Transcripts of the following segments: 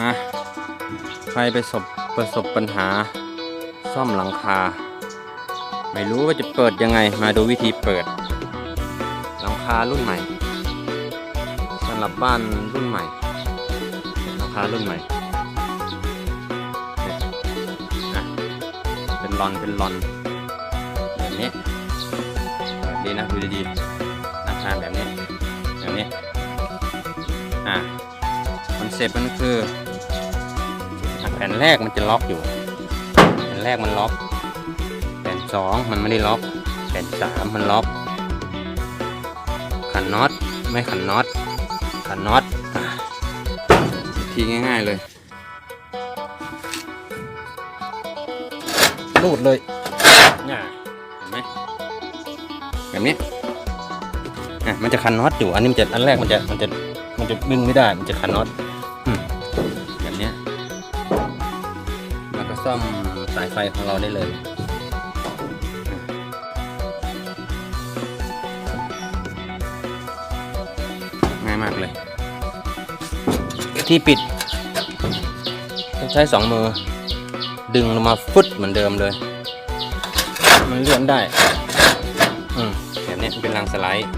อะใครไปสบประสบปัญหาซ่อมหลังคา ไม่รู้ว่าจะเปิดยังไงมาดูวิธีเปิด หลังคารุ่นใหม่สำหรับบ้านรุ่นใหม่หลังคารุ่นใหม่เป็นรอนเป็นรอนแบบนี้แบบนี้นะดูดีๆหลังคาแบบนี้แบบนี้ เซ็ปต์มันคือแผ่นแรกมันจะล็อกอยู่แผ่นแรกมันล็อกแผ่นสองมันไม่ได้ล็อกแผ่นสามมันล็อก ขันน็อตไม่ขันน็อตขันน็อตอะวิธีง่ายๆเลยรูดเลยเนี่ยเห็นไหมแบบนี้อะมันจะคันน็อตอยู่อันนี้มันจะอันแรกมันจะมันจะมันจะดึงไม่ได้มันจะคันน็อต แบบเนี้ยแล้วก็ซ่อมสายไฟของเราได้เลยง่ายมากเลย ที่ปิดต้องใช้สองมือ ดึงลงมาฟึดเหมือนเดิมเลย มันเลื่อนได้ อืมแบบนี้เป็นรางสไลด์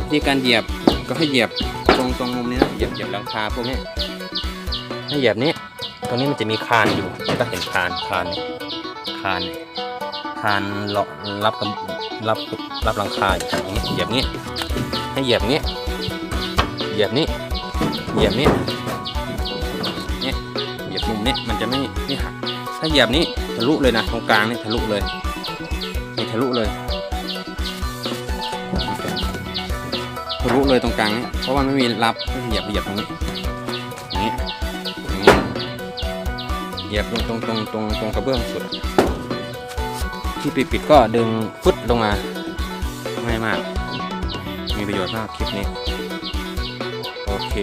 วิธีการเหยียบก็ให้เหยียบ ตรงตรงมุมนี้นะเหยียบเหยียบหลังคาพวกนี้ให้เหยียบนี้ ตรงนี้มันจะมีคานอยู่ก็เห็นคานคานคานคานเลาะรับรับรับหลังคาอยู่อย่างนี้เหยียบนี้ให้เหยียบนี้เหยียบนี้เหยียบนี้เนี่ยเหยียบมุมนี้มันจะไม่ไม่หักถ้าเหยียบนี้ทะลุเลยนะตรงกลางนี่ทะลุเลยนี่ทะลุเลย ทะลุเลยตรงกลางนี่เพราะว่าไม่มีรับเหยียบเหยียบตรงนี้อย่างนี้อย่างนี้เหยียบตรงตรงตรงตรงตรงกระเบื้องสุด ที่ปิดปิดก็ดึงฟุดลงมาง่ายมาก มีประโยชน์มากคลิปนี้ โอเค